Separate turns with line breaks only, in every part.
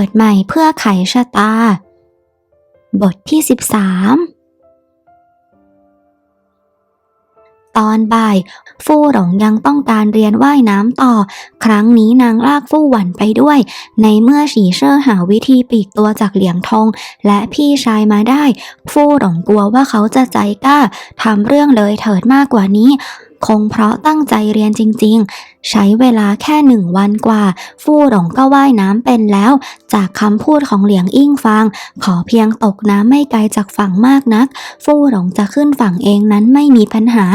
กิดใหม่เพื่อไขชะตา บทที่ 13 ตอนบ่าย ฟู่หลงยังต้องการเรียนว่ายน้ำต่อ ครั้งนี้นางลากฟู่หวันไปด้วย ในเมื่อฉีเชอร์หาวิธีปีกตัวจากเหลียงทง และพี่ชายมาได้ ฟู่หลงกลัวว่าเขาจะใจกล้าทำเรื่องเลยเถิดมากกว่านี้ คงเพราะตั้งใจเรียนจริงๆ ใช้เวลาแค่หนึ่งวันกว่า ฟู่หลงก็ว่ายน้ำเป็นแล้ว จากคำพูดของเหลียงอิ่งฟาง ขอเพียงตกน้ำไม่ไกลจากฝั่งมากนัก ฟู่หลงจะขึ้นฝั่งเองนั้นไม่มีปัญหา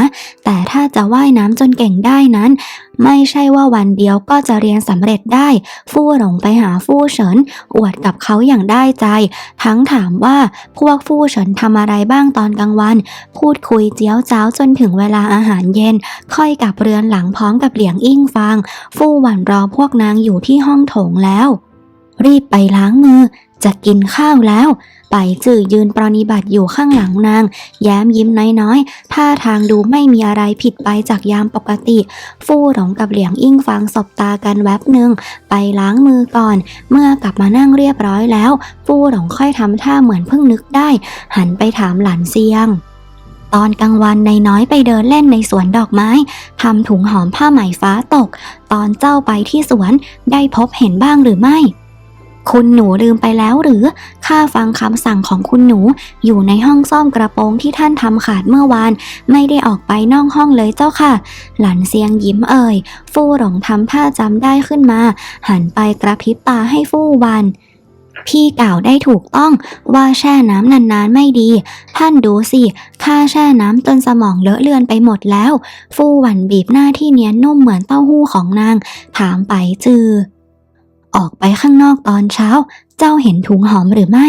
แต่ถ้าจะว่ายน้ำจนเก่งได้นั้น ไม่ใช่ว่าวันเดียวก็จะเรียนสำเร็จได้ ฟู่หลงไปหาฟู่เฉิน อวดกับเขาอย่างได้ใจ ทั้งถามว่าพวกฟู่เฉินทำอะไรบ้างตอนกลางวัน พูดคุยเจียวจ้าวจนถึงเวลาอาหารเย็น ค่อยกลับเรือนหลังพร้อมกับเหลียงอิ่งฟาง ฟู่หวันรอพวกนางอยู่ที่ห้องโถงแล้ว รีบไปล้างมือจะกินข้าวแล้ว ไปจื่อยืนปรนิบัติอยู่ข้างหลังนาง แย้มยิ้มน้อยๆ ท่าทางดูไม่มีอะไรผิดไปจากยามปกติ ฟู่หลงกับเหลียงอิ่งฟางสบตากันแวบหนึ่ง ไปล้างมือก่อน เมื่อกลับมานั่งเรียบร้อยแล้ว ฟู่หลงค่อยทำท่าเหมือนเพิ่งนึกได้ หันไปถามหลานเซียงตอนกลางวันนายน้อยไปเดินเล่นในสวนดอกไม้ทำถุงหอมผ้าไหมฟ้าตก ตอนเจ้าไปที่สวนได้พบเห็นบ้างหรือไม่ คุณหนูลืมไปแล้วหรือ ข้าฟังคำสั่งของคุณหนู อยู่ในห้องซ่อมกระโปรงที่ท่านทำขาดเมื่อวาน ไม่ได้ออกไปนอกห้องเลยเจ้าค่ะ หลันเซียงยิ้มเอ่ย ฟู่หลงทำท่าจำได้ขึ้นมา หันไปกระพริบตาให้ฟู่วันพี่กล่าวได้ถูกต้องว่าแช่น้ำนานๆไม่ดี ท่านดูสิข้าแช่น้ำจนสมองเลอะเลือนไปหมดแล้ว ฟู่หวันบีบหน้าที่เนียนนุ่มเหมือนเต้าหู้ของนาง ถามไปจือ ออกไปข้างนอกตอนเช้า เจ้าเห็นถุงหอมหรือไม่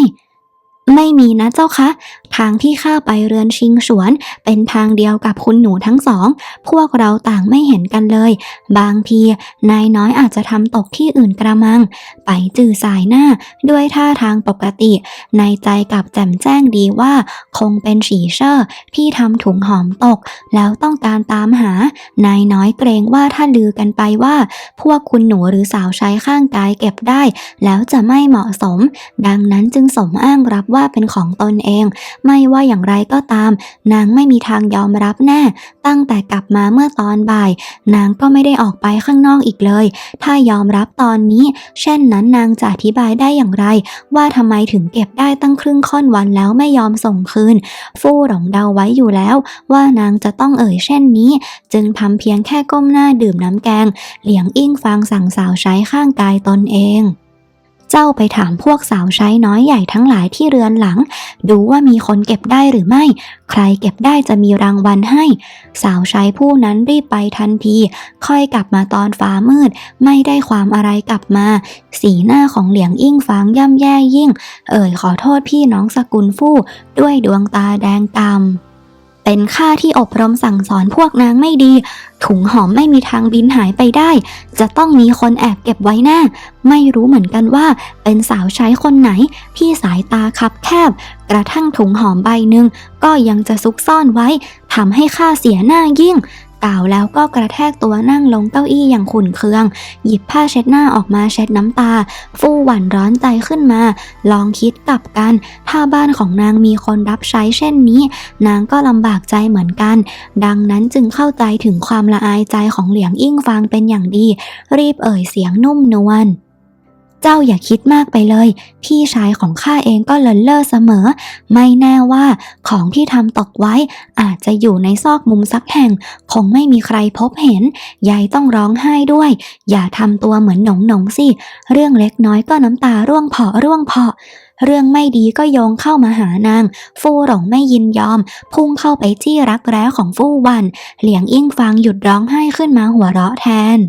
ไม่มีนะเจ้าคะ ทางที่ข้าไปเรือนชิงสวน เป็นทางเดียวกับคุณหนูทั้งสอง พวกเราต่างไม่เห็นกันเลย บางที นายน้อยอาจจะทำตกที่อื่นกระมัง ไปจื่อสายหน้าด้วยท่าทางปกติ ในใจกับแจ่มแจ้งดีว่า คงเป็นฉีเชอร์ที่ทำถุงหอมตก แล้วต้องการตามหา นายน้อยเกรงว่าถ้าลือกันไปว่า พวกคุณหนูหรือสาวใช้ข้างกายเก็บได้ แล้วจะไม่เหมาะสม ดังนั้นจึงสมอ้างรับว่าเป็นของตนเองไม่ว่าอย่างไรก็ตาม นางไม่มีทางยอมรับแน่ ตั้งแต่กลับมาเมื่อตอนบ่าย นางก็ไม่ได้ออกไปข้างนอกอีกเลย ถ้ายอมรับตอนนี้ เช่นนั้นนางจะอธิบายได้อย่างไร ว่าทำไมถึงเก็บได้ตั้งครึ่งค่อนวันแล้วไม่ยอมส่งคืน ฟู่หลงเดาไว้อยู่แล้ว ว่านางจะต้องเอ่ยเช่นนี้ จึงทำเพียงแค่ก้มหน้าดื่มน้ำแกง เหลียงอิ่งฟังสั่งสาวใช้ข้างกายตนเอง เจ้าไปถามพวกสาวใช้น้อยใหญ่ทั้งหลายที่เรือนหลัง ดูว่ามีคนเก็บได้หรือไม่ ใครเก็บได้จะมีรางวัลให้ สาวใช้ผู้นั้นรีบไปทันที ค่อยกลับมาตอนฟ้ามืด ไม่ได้ความอะไรกลับมา สีหน้าของเหลียงอิ่งฟางย่ำแย่ยิ่ง เอ่ยขอโทษพี่น้องสกุลฟู่ด้วยดวงตาแดงกำ เป็นข้าที่อบรมสั่งสอนพวกนางไม่ดี ถุงหอมไม่มีทางบินหายไปได้ จะต้องมีคนแอบเก็บไว้แน่ไม่รู้เหมือนกันว่า เป็นสาวใช้คนไหนที่สายตาคับแคบ กระทั่งถุงหอมใบหนึ่งก็ยังจะซุกซ่อนไว้ทำให้ข้าเสียหน้ายิ่ง กล่าวแล้วก็กระแทกตัวนั่งลงเก้าอี้อย่างขุ่นเคือง หยิบผ้าเช็ดหน้าออกมาเช็ดน้ำตา ฟู่หวั่นร้อนใจขึ้นมา ลองคิดกลับกัน ถ้าบ้านของนางมีคนรับใช้เช่นนี้ นางก็ลำบากใจเหมือนกัน ดังนั้นจึงเข้าใจถึงความละอายใจของเหลียงอิ่งฟางเป็นอย่างดี รีบเอ่ยเสียงนุ่มนวล เจ้าอย่าคิดมากไปเลย พี่ชายของข้าเองก็เลินเล่อเสมอ ไม่แน่ว่าของที่ทำตกไว้ อาจจะอยู่ในซอกมุมสักแห่ง คงไม่มีใครพบเห็น ยายต้องร้องไห้ด้วย อย่าทำตัวเหมือนหนงหนงๆสิ เรื่องเล็กน้อยก็น้ำตาร่วงเพาะร่วงเพาะเรื่องไม่ดีก็โยงเข้ามาหานาง ฟู่หลงไม่ยินยอม พุ่งเข้าไปจี้รักแร้ของฟู่วัน เหลียงอิ่งฟางหยุดร้องไห้ขึ้นมาหัวเราะแทน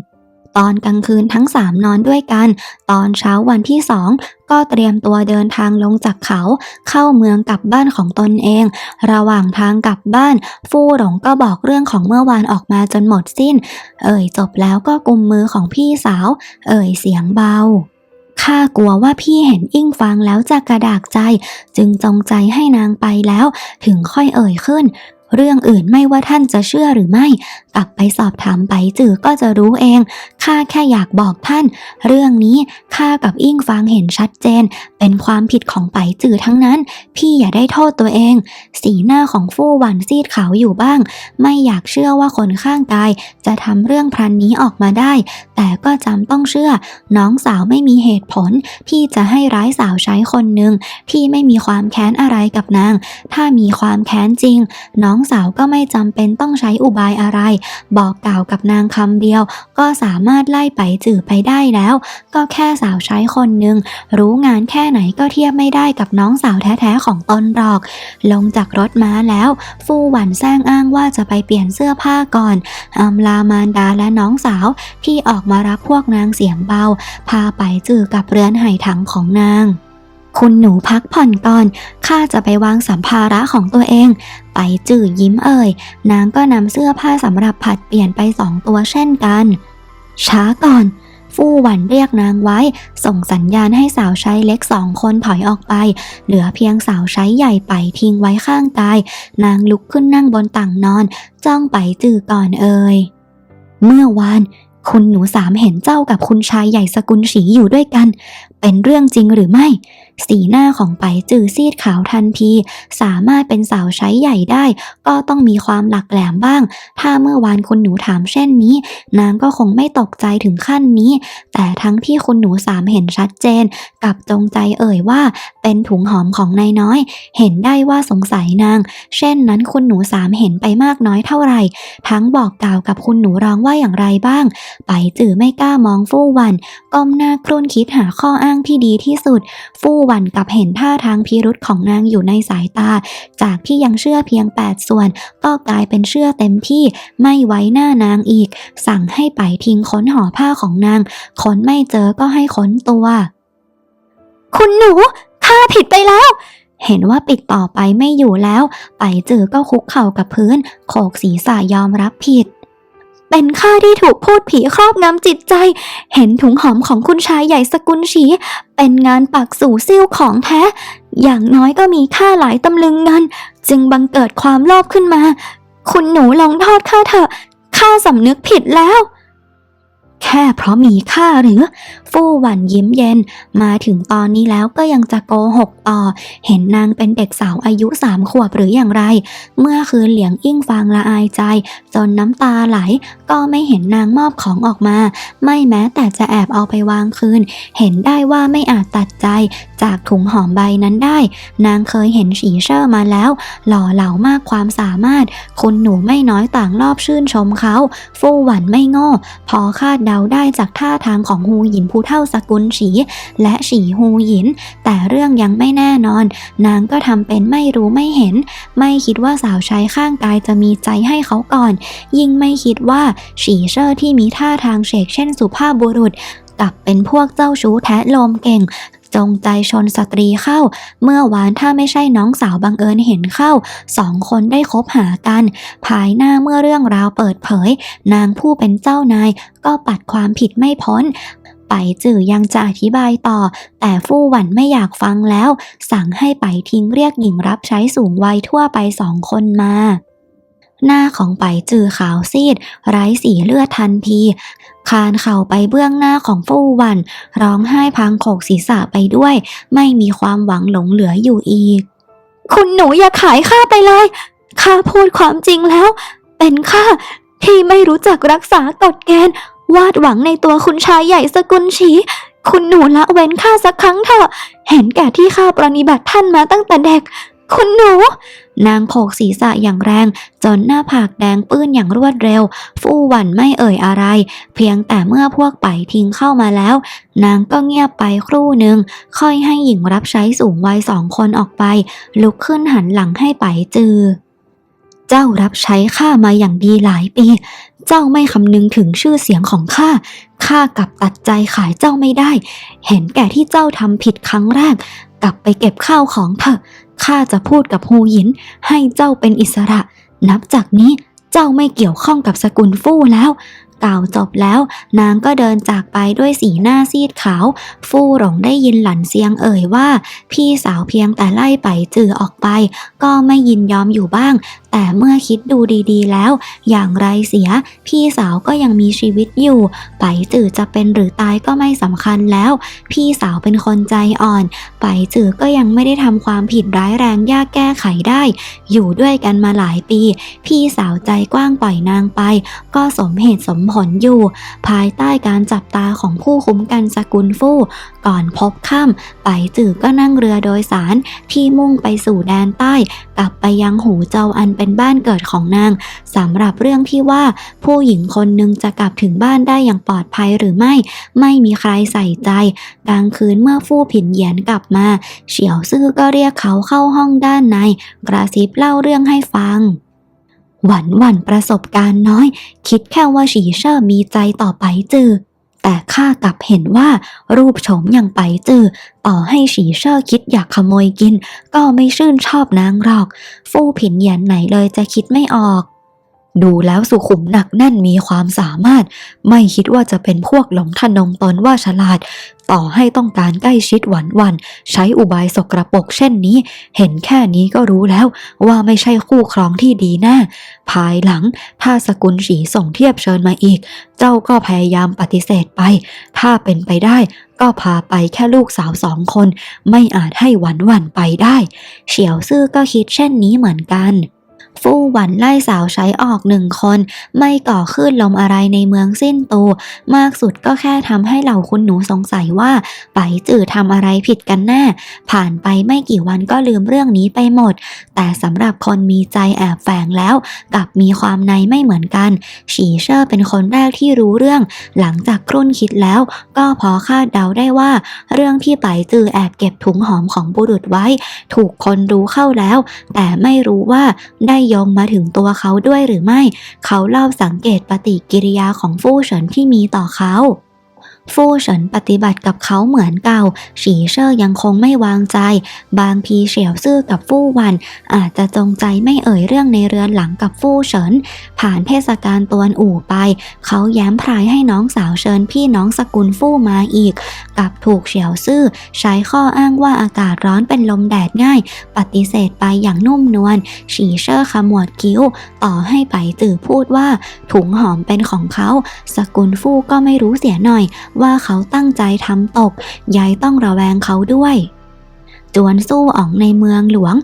ตอนกลางคืนทั้งสามนอนด้วยกัน ตอนเช้าวันที่สองก็เตรียมตัวเดินทางลงจากเขา เข้าเมืองกลับบ้านของตนเอง ระหว่างทางกลับบ้าน ฟู่หลงก็บอกเรื่องของเมื่อวานออกมาจนหมดสิ้น เอ่ยจบแล้วก็กุมมือของพี่สาว เอ่ยเสียงเบาข้ากลัวว่าพี่เห็นอิ่งฟังแล้วจะกระดากใจ จึงจงใจให้นางไปแล้ว ถึงค่อยเอ่ยขึ้น เรื่องอื่นไม่ว่าท่านจะเชื่อหรือไม่ กลับไปสอบถามไปจือก็จะรู้เอง ข้าแค่อยากบอกท่าน เรื่องนี้ข้ากับอิ่งฟางเห็นชัดเจน เป็นความผิดของไปจือทั้งนั้น พี่อย่าได้โทษตัวเอง สีหน้าของฟู่หวันซีดขาวอยู่บ้าง ไม่อยากเชื่อว่าคนข้างกาย จะทำเรื่องพรันนี้ออกมาได้ แต่ก็จำต้องเชื่อ น้องสาวไม่มีเหตุผล ที่จะให้ร้ายสาวใช้คนหนึ่งที่ไม่มีความแค้นอะไรกับนาง ถ้ามีความแค้นจริง น้องสาวก็ไม่จำเป็นต้องใช้อุบายอะไร บอกกล่าวกับนางคำเดียว ก็สามารถไล่ไปจือไปได้แล้ว ก็แค่สาวใช้คนหนึ่งรู้งานแค่ไหนก็เทียบไม่ได้กับน้องสาวแท้ๆของตนหรอก ลงจากรถม้าแล้ว ฟู่หวันแซงอ้างว่าจะไปเปลี่ยนเสื้อผ้าก่อนอำลามารดาและน้องสาวที่ออกมารับพวกนางเสียงเบา พาไปจือกับเรือนไหถังของนางคุณหนูพักผ่อนก่อน ข้าจะไปวางสัมภาระของตัวเอง ไปจื่อยิ้มเอ่ย นางก็นำเสื้อผ้าสำหรับผัดเปลี่ยนไปสองตัวเช่นกัน ช้าก่อน ฟู่หวันเรียกนางไว้ ส่งสัญญาณให้สาวใช้เล็กสองคนถอยออกไป เหลือเพียงสาวใช้ใหญ่ไปทิ้งไว้ข้างกาย นางลุกขึ้นนั่งบนต่างนอน จ้องไปจื่อก่อนเอ่ยเมื่อวานคุณหนูสามเห็นเจ้ากับคุณชายใหญ่สกุลฉีอยู่ด้วยกัน เป็นเรื่องจริงหรือไม่ สีหน้าของไปจือซีดขาวทันที สามารถเป็นสาวใช้ใหญ่ได้ ก็ต้องมีความหลักแหลมบ้าง ถ้าเมื่อวานคุณหนูถามเช่นนี้ นางก็คงไม่ตกใจถึงขั้นนี้ แต่ทั้งที่คุณหนูสามเห็นชัดเจน กับจงใจเอ่ยว่า เป็นถุงหอมของนายน้อย เห็นได้ว่าสงสัยนาง เช่นนั้นคุณหนูสามเห็นไปมากน้อยเท่าไหร่ ทั้งบอกกล่าวกับคุณหนูร้องว่าอย่างไรบ้าง ไปจือไม่กล้ามองฟู่วัน ก้มหน้าครุ่นคิดหาข้ออ้างที่ดีที่สุด ฟู่วันกับเห็นท่าทางพิรุษของนางอยู่ในสายตา จากที่ยังเชื่อเพียง 8 ส่วน ก็กลายเป็นเชื่อเต็มที่ไม่ไว้หน้านางอีก สั่งให้ไปทิ้งค้นห่อผ้าของนางค้นไม่เจอก็ให้ค้นตัว คุณหนูข้าผิดไปแล้ว เห็นว่าปิดต่อไปไม่อยู่แล้ว ไปจือก็คุกเข่ากับพื้น โขกศีรษะยอมรับผิด เป็นข้าที่ถูกพูดผีครอบงำจิตใจ เห็นถุงหอมของคุณชายใหญ่สกุลฉี เป็นงานปักสู่ซิ่วของแท้ อย่างน้อยก็มีค่าหลายตำลึงเงิน จึงบังเกิดความโลภขึ้นมา คุณหนูลองทอดข้าเถอะข้าสำนึกผิดแล้ว แค่เพราะมีค่าหรือ ฟู่หวันยิ้มเย็น มาถึงตอนนี้แล้วก็ยังจะโกหกต่อ เห็นนางเป็นเด็กสาวอายุสามขวบหรืออย่างไร เมื่อคืนเหลียงอิ่งฟางละอายใจ จนน้ำตาไหล ก็ไม่เห็นนางมอบของออกมา ไม่แม้แต่จะแอบเอาไปวางคืน เห็นได้ว่าไม่อาจตัดใจ จากถุงหอมใบนั้นได้ นางเคยเห็นฉีเชอร์มาแล้ว หล่อเหลามากความสามารถ คุณหนูไม่น้อยต่างรอบชื่นชมเขา ฟู่หวันไม่โง่ พอคาดเดาได้จากท่าทางของฮูหยินผู้เท่าสกุลฉีและฉีฮูหยิน แต่เรื่องยังไม่แน่นอน นางก็ทำเป็นไม่รู้ไม่เห็น ไม่คิดว่าสาวใช้ข้างกายจะมีใจให้เขาก่อน ยิ่งไม่คิดว่าฉีเชอร์ที่มีท่าทางเฉกเช่นสุภาพบุรุษกลับเป็นพวกเจ้าชู้แท้ลมเก่ง จงใจชนสตรีเข้า เมื่อวานถ้าไม่ใช่น้องสาวบังเอิญเห็นเข้า สองคนได้คบหากัน ภายหน้าเมื่อเรื่องราวเปิดเผย นางผู้เป็นเจ้านายก็ปัดความผิดไม่พ้น ไปจื่อยังจะอธิบายต่อ แต่ฟู่หวันไม่อยากฟังแล้ว สั่งให้ไปทิ้งเรียกหญิงรับใช้สูงวัยทั่วไปสองคนมา หน้าของไปจือขาวซีด ไร้สีเลือดทันทีคานเข่าไปเบื้องหน้าของฟู่หวัน ร้องไห้พลางโขกศีรษะไปด้วย ไม่มีความหวังหลงเหลืออยู่อีก คุณหนูอย่าขายข้าไปเลยข้าพูดความจริงแล้ว เป็นข้าที่ไม่รู้จักรักษากฎเกณฑ์ วาดหวังในตัวคุณชายใหญ่สกุลฉีคุณหนูละเว้นข้าสักครั้งเถอะ เห็นแก่ที่ข้าปรนนิบัติท่านมาตั้งแต่เด็ก คุณหนู นางโขกศีรษะอย่างแรง จนหน้าผากแดงปื้นอย่างรวดเร็ว ฟู่หวันไม่เอ่ยอะไร เพียงแต่เมื่อพวกไปทิ้งเข้ามาแล้ว นางก็เงียบไปครู่หนึ่ง ค่อยให้หญิงรับใช้สูงวัยสองคนออกไป ลุกขึ้นหันหลังให้ไปจือ เจ้ารับใช้ข้ามาอย่างดีหลายปี เจ้าไม่คำนึงถึงชื่อเสียงของข้า ข้ากลับตัดใจขายเจ้าไม่ได้ เห็นแก่ที่เจ้าทำผิดครั้งแรก กลับไปเก็บข้าวของเถอะ ข้าจะพูดกับฮูหยิน ให้เจ้าเป็นอิสระ นับจากนี้เจ้าไม่เกี่ยวข้องกับสกุลฟู่แล้ว กล่าวจบแล้ว นางก็เดินจากไปด้วยสีหน้าซีดขาว ฟู่หลงได้ยินหลันเซียงเอ่ยว่า พี่สาวเพียงแต่ไล่ไปจือออกไป ก็ไม่ยินยอมอยู่บ้างแต่เมื่อคิดดูดีๆแล้ว อย่างไรเสีย พี่สาวก็ยังมีชีวิตอยู่ ไปจือจะเป็นหรือตายก็ไม่สำคัญแล้ว พี่สาวเป็นคนใจอ่อน ไปจือก็ยังไม่ได้ทำความผิดร้ายแรงยากแก้ไขได้ อยู่ด้วยกันมาหลายปี พี่สาวใจกว้างปล่อยนางไป ก็สมเหตุสมผลอยู่ ภายใต้การจับตาของผู้คุ้มกันสกุลฟู่ ก่อนพบค่ำไปจือก็นั่งเรือโดยสารที่มุ่งไปสู่แดนใต้ กลับไปยังหูเจ้าอันเป็นบ้านเกิดของนางสำหรับเรื่องที่ว่าผู้หญิงคนหนึ่งจะกลับถึงบ้านได้อย่างปลอดภัยหรือไม่ ไม่มีใครใส่ใจ กลางคืนเมื่อฟู่ผินเหยียนกลับมาเฉียวซื่อก็เรียกเขาเข้าห้องด้านใน กระซิบเล่าเรื่องให้ฟังหวันหวันประสบการณ์น้อย คิดแค่ว่าฉีเชอร์มีใจต่อไปจือ แต่ข้ากลับเห็นว่ารูปโฉมอย่างไปจือต่อให้ฉีเชอร์คิดอยากขโมยกิน ก็ไม่ชื่นชอบนางหรอก ฟู่ผินเหยียนไหนเลยจะคิดไม่ออก ดูแล้วสุขุมหนักแน่นมีความสามารถ ไม่คิดว่าจะเป็นพวกหลงทนงตนว่าฉลาด ต่อให้ต้องการใกล้ชิดหวันวัน ใช้อุบายสกรปรกเช่นนี้ เห็นแค่นี้ก็รู้แล้วว่าไม่ใช่คู่ครองที่ดีแน่ภายหลังถ้าสกุลฉีส่งเทียบเชิญมาอีก เจ้าก็พยายามปฏิเสธไป ถ้าเป็นไปได้ก็พาไปแค่ลูกสาวสองคน ไม่อาจให้หวันวันไปได้ เฉียวซื่อก็คิดเช่นนี้เหมือนกัน ฟู่หวันไล่สาวใช้ออกหนึ่งคน ไม่ก่อคลื่นลมอะไรในเมืองสิ้นตูมากสุดก็แค่ทำให้เหล่าคุณหนูสงสัยว่าไปจื่อทำอะไรผิดกันแน่ ผ่านไปไม่กี่วันก็ลืมเรื่องนี้ไปหมด แต่สำหรับคนมีใจแอบแฝงแล้วกับมีความในไม่เหมือนกัน ฉีเชอร์เป็นคนแรกที่รู้เรื่อง หลังจากครุ่นคิดแล้ว ก็พอคาดเดาได้ว่า เรื่องที่ไปจือแอบเก็บถุงหอมของบุรุษไว้ ถูกคนรู้เข้าแล้ว แต่ไม่รู้ว่าได้โยงมาถึงตัวเขาด้วยหรือไม่ เขาเล่าสังเกตปฏิกิริยาของฟู่เฉินที่มีต่อเขา ฟู่เฉินปฏิบัติกับเขาเหมือนเก่า ฉีเชอร์ยังคงไม่วางใจ บางทีเฉียวซื่อกับฟู่วัน อาจจะจงใจไม่เอ่ยเรื่องในเรือนหลังกับฟู่เฉิน ผ่านเทศกาลตวนอู่ไป เขาแย้มพรายให้น้องสาวเชิญพี่น้องสกุลฟู่มาอีก กับถูกเฉียวซื่อ ใช้ข้ออ้างว่าอากาศร้อนเป็นลมแดดง่าย ปฏิเสธไปอย่างนุ่มนวล ฉีเชอร์ขมวดคิ้ว ต่อให้ไปจื่อพูดว่า ถุงหอมเป็นของเขา สกุลฟู่ก็ไม่รู้เสียหน่อยว่าเขาตั้งใจทำตก ยายต้องระแวงเขาด้วย จวนสู้อ๋องในเมืองหลวง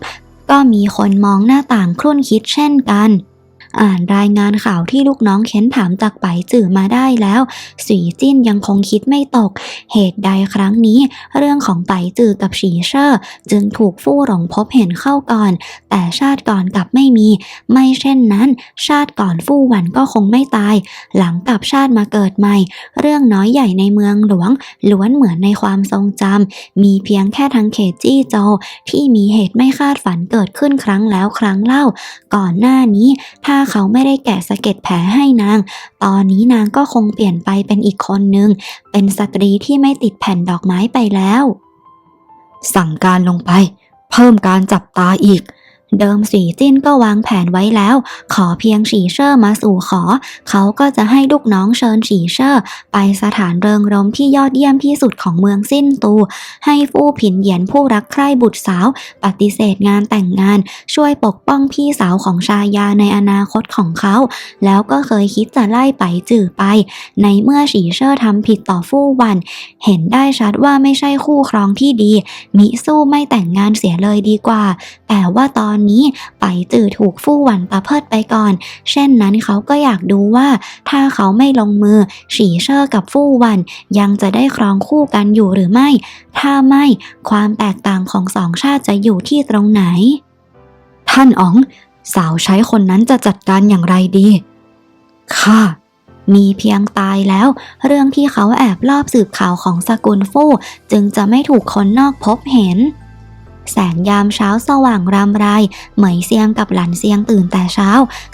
ก็มีคนมองหน้าต่างครุ่นคิดเช่นกัน อ่านรายงานข่าวที่ลูกน้องเค้นถามจากไปจื่อมาได้แล้วสีจิ้นยังคงคิดไม่ตก เหตุใดครั้งนี้ เรื่องของไปจื่อกับฉีเชอร์จึงถูกฟู่หลงพบเห็นเข้าก่อน แต่ชาติก่อนกลับไม่มี ไม่เช่นนั้น ชาติก่อนฟู่หวันก็คงไม่ตาย หลังกลับชาติมาเกิดใหม่ เรื่องน้อยใหญ่ในเมืองหลวง ล้วนเหมือนในความทรงจำมีเพียงแค่ทางเขตจี้โจที่มีเหตุไม่คาดฝันเกิดขึ้นครั้งแล้วครั้งเล่า ก่อนหน้านี้ถ้าเขาไม่ได้แกะสะเก็ดแผลให้นาง ตอนนี้นางก็คงเปลี่ยนไปเป็นอีกคนนึง เป็นสตรีที่ไม่ติดแผ่นดอกไม้ไปแล้ว สั่งการลงไป เพิ่มการจับตาอีก เดิมสีจิ้นก็วางแผนไว้แล้ว ขอเพียงฉีเชอร์มาสู่ขอ เขาก็จะให้ลูกน้องเชิญฉีเชอร์ไปสถานเริงรมที่ยอดเยี่ยมที่สุดของเมืองสิ้นตู ให้ฟู่ผินเหยียนผู้รักใคร่บุตรสาว ปฏิเสธงานแต่งงาน ช่วยปกป้องพี่สาวของชายาในอนาคตของเขา แล้วก็เคยคิดจะไล่ไปจื่อไป ในเมื่อฉีเชอร์ทำผิดต่อฟู่วัน เห็นได้ชัดว่าไม่ใช่คู่ครองที่ดี มิสู้ไม่แต่งงานเสียเลยดีกว่า แต่ว่าตอนนี้ไปจื่อถูกฟู่หวันประเพิดไปก่อน เช่นนั้นเขาก็อยากดูว่าถ้าเขาไม่ลงมือฉีเชอร์กับฟู่หวัน ยังจะได้ครองคู่กันอยู่หรือไม่ ถ้าไม่ความแตกต่างของสองชาติจะอยู่ที่ตรงไหน ท่านอ๋อง สาวใช้คนนั้นจะจัดการอย่างไรดีค่ะมีเพียงตายแล้ว เรื่องที่เขาแอบลอบสืบข่าวของสกุลฟู่จึงจะไม่ถูกคนนอกพบเห็น แสงยามเช้าสว่างรำไรเหมยเซียงกับหลันเซียงตื่นแต่เช้า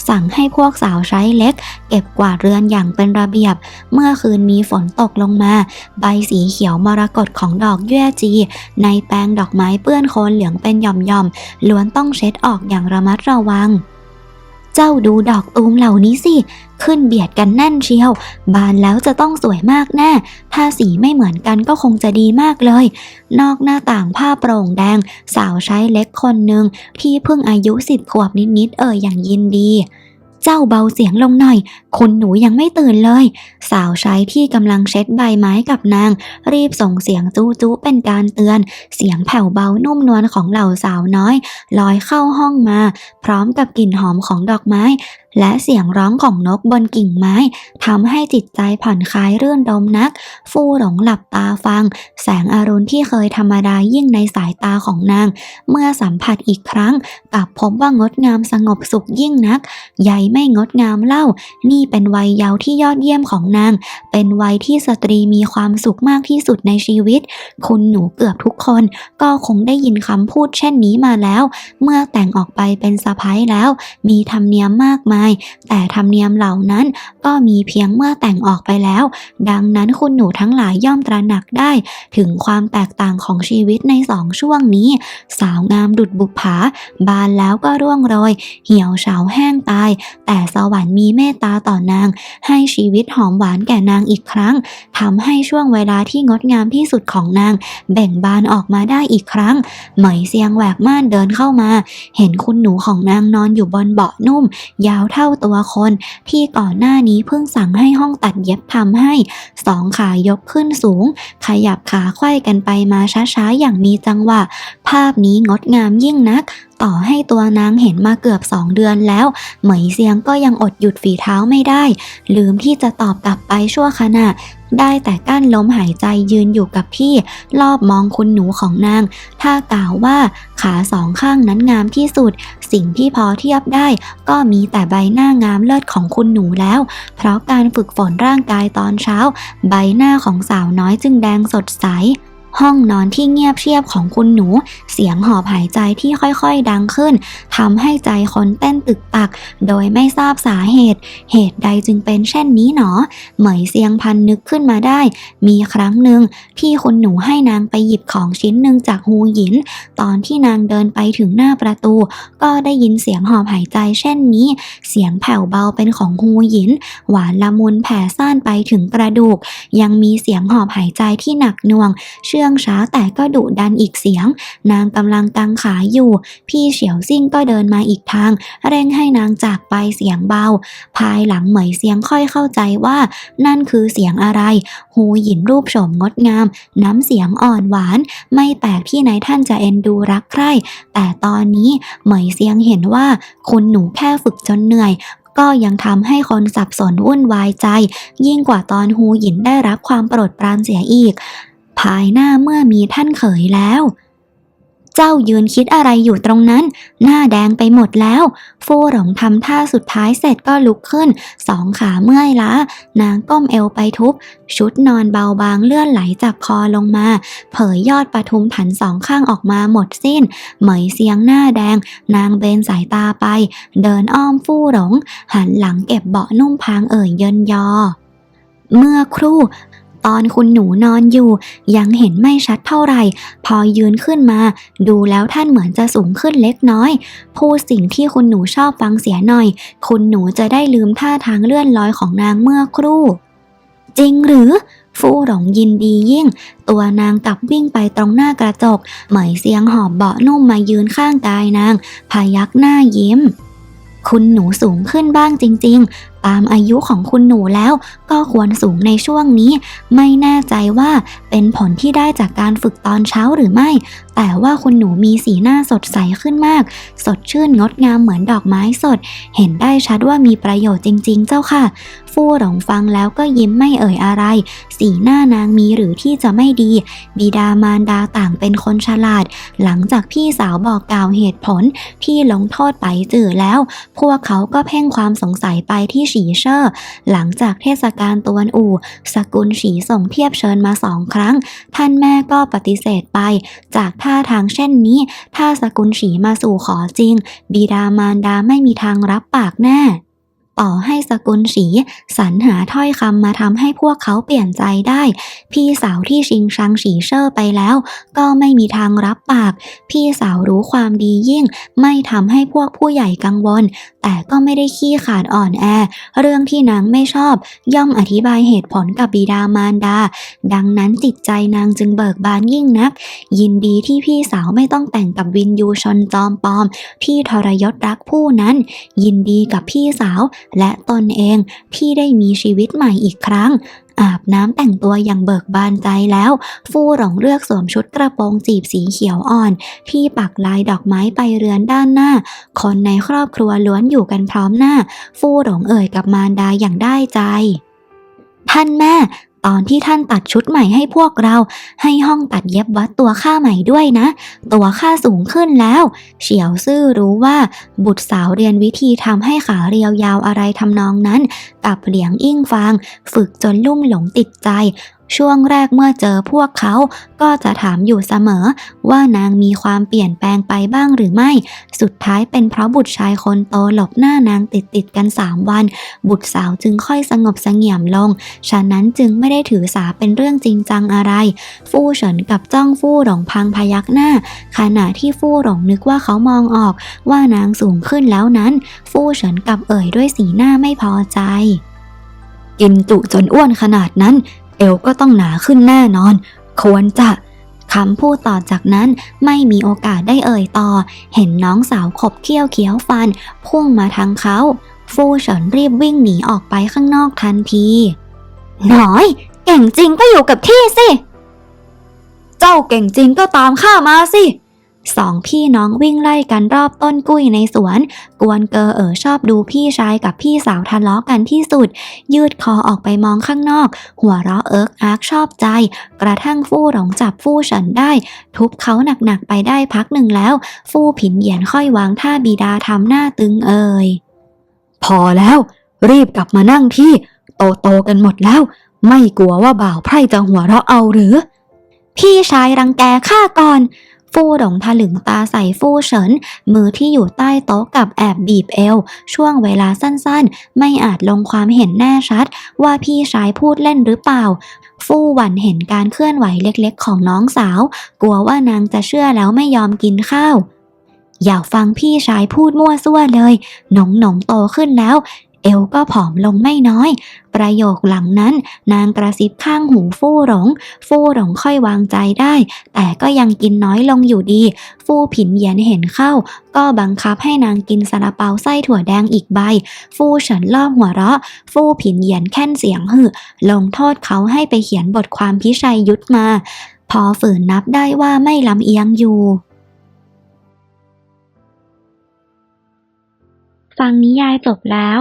สั่งให้พวกสาวใช้เล็ก เก็บกวาดเรือนอย่างเป็นระเบียบ เมื่อคืนมีฝนตกลงมา ใบสีเขียวมรกตของดอกแย่จี ในแปลงดอกไม้เปื้อนโคลนเหลืองเป็นหย่อมๆล้วนต้องเช็ดออกอย่างระมัดระวัง เจ้าดูดอกตูมเหล่านี้สิ ขึ้นเบียดกันแน่นเชียว บานแล้วจะต้องสวยมากแน่ ถ้าสีไม่เหมือนกันก็คงจะดีมากเลย นอกหน้าต่างผ้าโปร่งแดง สาวใช้เล็กคนหนึ่งที่เพิ่งอายุสิบขวบนิดๆเอ่ยอย่างยินดี เจ้าเบาเสียงลงหน่อย คุณหนูยังไม่ตื่นเลย สาวใช้ที่กำลังเช็ดใบไม้กับนาง รีบส่งเสียงจู้จู้เป็นการเตือน เสียงแผ่วเบานุ่มนวลของเหล่าสาวน้อย ลอยเข้าห้องมา พร้อมกับกลิ่นหอมของดอกไม้ และเสียงร้องของนกบนกิ่งไม้ทำให้จิตใจผ่อนคลายเรื่นรมนัก ฟู่หลงหลับตาฟัง แสงอรุณที่เคยธรรมดายิ่งในสายตาของนาง เมื่อสัมผัสอีกครั้งกลับพบว่างดงามสงบสุขยิ่งนัก ใหญ่ไม่งดงามเล่า นี่เป็นวัยเยาว์ที่ยอดเยี่ยมของนาง เป็นวัยที่สตรีมีความสุขมากที่สุดในชีวิต คุณหนูเกือบทุกคน ก็คงได้ยินคำพูดเช่นนี้มาแล้ว เมื่อแต่งออกไปเป็นสะพ้ายแล้ว มีธรรมเนียมมากมายแต่ธรรมเนียมเหล่านั้นก็มีเพียงเมื่อแต่งออกไปแล้ว ดังนั้นคุณหนูทั้งหลายย่อมตระหนักได้ ถึงความแตกต่างของชีวิตในสองช่วงนี้ สาวงามดุดบุปผา บานแล้วก็ร่วงโรย เหี่ยวเฉาแห้งตาย แต่สวรรค์มีเมตตาต่อนาง ให้ชีวิตหอมหวานแก่นางอีกครั้งทำให้ช่วงเวลาที่งดงามที่สุดของนาง แบ่งบานออกมาได้อีกครั้ง เหมยเซียงแหวกม่านเดินเข้ามา เห็นคุณหนูของนางนอนอยู่บนเบาะนุ่ม ยาวเท่าตัวคน ที่ก่อนหน้านี้เพิ่งสั่งให้ห้องตัดเย็บทำให้สองขายกขึ้นสูง ขยับขาไขว้กันไปมาช้าๆ อย่างมีจังหวะ ภาพนี้งดงามยิ่งนัก ต่อให้ตัวนางเห็นมาเกือบสองเดือนแล้ว เหมยเซียงก็ยังอดหยุดฝีเท้าไม่ได้ ลืมที่จะตอบกลับไปชั่วขณะ ได้แต่กั้นลมหายใจยืนอยู่กับที่ รอบมองคุณหนูของนาง ถ้ากล่าวว่าขาสองข้างนั้นงามที่สุด สิ่งที่พอเทียบได้ ก็มีแต่ใบหน้างามเลิศของคุณหนูแล้ว เพราะการฝึกฝนร่างกายตอนเช้า ใบหน้าของสาวน้อยจึงแดงสดใส ห้องนอนที่เงียบเชียบของคุณหนู เสียงหอบหายใจที่ค่อยๆดังขึ้นทำให้ใจคนเต้นตึกตัก โดยไม่ทราบสาเหตุ เหตุใดจึงเป็นเช่นนี้หนอ เหมยเซียงพันนึกขึ้นมาได้ มีครั้งหนึ่งที่คุณหนูให้นางไปหยิบของชิ้นหนึ่งจากฮูหยิน ตอนที่นางเดินไปถึงหน้าประตู ก็ได้ยินเสียงหอบหายใจเช่นนี้ เสียงแผ่วเบาเป็นของฮูหยิน หวานละมุนแผ่ซ่านไปถึงกระดูก ยังมีเสียงหอบหายใจที่หนักหน่วง เชื่องช้าแต่ก็ดุดันอีกเสียง นางกำลังกังขาอยู่ พี่เฉียวซิ่งก็เดินมาอีกทาง เร่งให้นางจากไปเสียงเบา ภายหลังเหมยเสียงค่อยเข้าใจว่า นั่นคือเสียงอะไร หูหยินรูปโฉมงดงาม น้ำเสียงอ่อนหวาน ไม่แปลกที่นายท่านจะเอ็นดูรักใคร่ แต่ตอนนี้เหมยเสียงเห็นว่าคุณหนูแค่ฝึกจนเหนื่อยก็ยังทำให้คนสับสนวุ่นวายใจ ยิ่งกว่าตอนฮูหยินได้รับความโปรดปรานเสียอีก ภายหน้าเมื่อมีท่านเขยแล้ว เจ้ายืนคิดอะไรอยู่ตรงนั้น หน้าแดงไปหมดแล้ว ฟู่หลงทำท่าสุดท้ายเสร็จก็ลุกขึ้น สองขาเมื่อยล้า นางก้มเอวไปทุบ ชุดนอนเบาบางเลื่อนไหลจากคอลงมา เผยยอดปทุมผันสองข้างออกมาหมดสิ้น เหมยเสียงหน้าแดง นางเบนสายตาไป เดินอ้อมฟู่หลง หันหลังเก็บเบาะนุ่มพางเอ่ยเยินยอเมื่อครู่ ตอนคุณหนูนอนอยู่ ยังเห็นไม่ชัดเท่าไหร่ พอยืนขึ้นมา ดูแล้วท่านเหมือนจะสูงขึ้นเล็กน้อย พูดสิ่งที่คุณหนูชอบฟังเสียหน่อย คุณหนูจะได้ลืมท่าทางเลื่อนลอยของนางเมื่อครู่ จริงหรือฟู่หลงยินดียิ่ง ตัวนางกลับวิ่งไปตรงหน้ากระจก เหมยเสียงหอบเบาะนุ่มมายืนข้างกายนางพายักหน้ายิ้ม คุณหนูสูงขึ้นบ้างจริง ๆ ตามอายุของคุณหนูแล้วก็ควรสูงในช่วงนี้ ไม่แน่ใจว่าเป็นผลที่ได้จากการฝึกตอนเช้าหรือไม่ แต่ว่าคุณหนูมีสีหน้าสดใสขึ้นมาก สดชื่นงดงามเหมือนดอกไม้สด เห็นได้ชัดว่ามีประโยชน์จริง ๆ เจ้าค่ะ ฟู่หลงฟังแล้วก็ยิ้มไม่เอ่ยอะไร สีหน้านางมีหรือที่จะไม่ดี บิดามารดาต่างเป็นคนฉลาด หลังจากพี่สาวบอกกล่าวเหตุผลที่ลงโทษไปจื่อแล้ว พวกเขาก็เพ่งความสงสัยไปที่ฉีเชอร์หลังจากเทศกาลตวนอู่ สกุลฉีส่งเทียบเชิญมาสองครั้ง ท่านแม่ก็ปฏิเสธไป จากท่าทางเช่นนี้ ถ้าสกุลฉีมาสู่ขอจริง บิดามารดาไม่มีทางรับปากแน่ ต่อให้สกุลสีสรรหาถ้อยคำมาทำให้พวกเขาเปลี่ยนใจได้ พี่สาวที่ชิงชังฉีเชอร์ไปแล้ว ก็ไม่มีทางรับปาก พี่สาวรู้ความดียิ่ง ไม่ทำให้พวกผู้ใหญ่กังวล แต่ก็ไม่ได้ขี้ขาดอ่อนแอ เรื่องที่นางไม่ชอบ ย่อมอธิบายเหตุผลกับบิดามารดา ดังนั้นจิตใจนางจึงเบิกบานยิ่งนัก ยินดีที่พี่สาวไม่ต้องแต่งกับวินยูชนจอมปลอม ที่ทรยศรักผู้นั้น ยินดีกับพี่สาวและตนเองที่ได้มีชีวิตใหม่อีกครั้ง อาบน้ำแต่งตัวอย่างเบิกบานใจแล้ว ฟู่หลงเลือกสวมชุดกระโปรงจีบสีเขียวอ่อน ที่ปักลายดอกไม้ไปเรือนด้านหน้า คนในครอบครัวล้วนอยู่กันพร้อมหน้า ฟู่หลงเอ่ยกับมารดาอย่างได้ใจ ท่านแม่ ตอนที่ท่านตัดชุดใหม่ให้พวกเรา ให้ห้องตัดเย็บวัดตัวค่าใหม่ด้วยนะ ตัวค่าสูงขึ้นแล้ว เฉียวซื่อรู้ว่า บุตรสาวเรียนวิธีทำให้ขาเรียวยาวอะไรทำนองนั้น กับเหลียงอิ่งฟาง ฝึกจนลุ่มหลงติดใจ ช่วงแรกเมื่อเจอพวกเขาก็จะถามอยู่เสมอ ว่านางมีความเปลี่ยนแปลงไปบ้างหรือไม่ สุดท้ายเป็นเพราะบุตรชายคนโตหลบหน้านางติดติดกันสามวัน บุตรสาวจึงค่อยสงบเสงี่ยมลง ฉะนั้นจึงไม่ได้ถือสาเป็นเรื่องจริงจังอะไร ฟู่เฉินกับจ้องฟู่หลงพังพยักหน้า ขณะที่ฟู่หลงนึกว่าเขามองออก ว่านางสูงขึ้นแล้วนั้น ฟู่เฉินกับเอ่ยด้วยสีหน้าไม่พอใจกินจุจนอ้วนขนาดนั้น เอวก็ต้องหนาขึ้นแน่นอน ควรจะคำพูดต่อจากนั้นไม่มีโอกาสได้เอ่ยต่อ เห็นน้องสาวขบเคี้ยวเคี้ยวฟัน พุ่งมาทางเขาฟูเฉินรีบวิ่งหนีออกไปข้างนอกทันที หน่อย เก่งจริงก็อยู่กับที่สิ เจ้าเก่งจริงก็ตามข้ามาสิ สองพี่น้องวิ่งไล่กันรอบต้นกุ้ยในสวน กวนเกอเอ๋อชอบดูพี่ชายกับพี่สาวทะเลาะกันที่สุด ยืดคอออกไปมองข้างนอก หัวเราะเอิกอาร์กชอบใจ กระทั่งฟู่หลงจับฟู่ฉินได้ ทุบเขาหนักๆไปได้พักหนึ่งแล้ว ฟู่ผินเหยียนค่อยวางท่าบิดาทำหน้าตึงเอ่ยพอแล้ว รีบกลับมานั่งที่ โตโตกันหมดแล้ว ไม่กลัวว่าบ่าวไพร่จะหัวเราะเอาหรือ พี่ชายรังแกข้าก่อน ฟู่หลงถลึงตาใส่ฟู่เฉิน มือที่อยู่ใต้โต๊ะกับแอบบีบเอว ช่วงเวลาสั้นๆ ไม่อาจลงความเห็นแน่ชัด ว่าพี่ชายพูดเล่นหรือเปล่า ฟู่หวันเห็นการเคลื่อนไหวเล็กๆ ของน้องสาว กลัวว่านางจะเชื่อแล้วไม่ยอมกินข้าวอย่าฟังพี่ชายพูดมั่วซั่วเลย หนงหนงโตขึ้นแล้ว เอวก็ผอมลงไม่น้อย ประโยคหลังนั้น นางกระซิบข้างหูฟู่หลง ฟู่หลงค่อยวางใจได้ แต่ก็ยังกินน้อยลงอยู่ดี ฟู่ผินเหยียนเห็นเข้า ก็บังคับให้นางกินซาลาเปาไส้ถั่วแดงอีกใบ ฟู่เฉินล่อบหัวเราะ ฟู่ผินเหยียนแค่นเสียงหึลงโทษเขาให้ไปเขียนบทความพิชัยยุทธมา พอฝืนนับได้ว่าไม่ลำเอียงอยู่ฟังนิยายจบแล้ว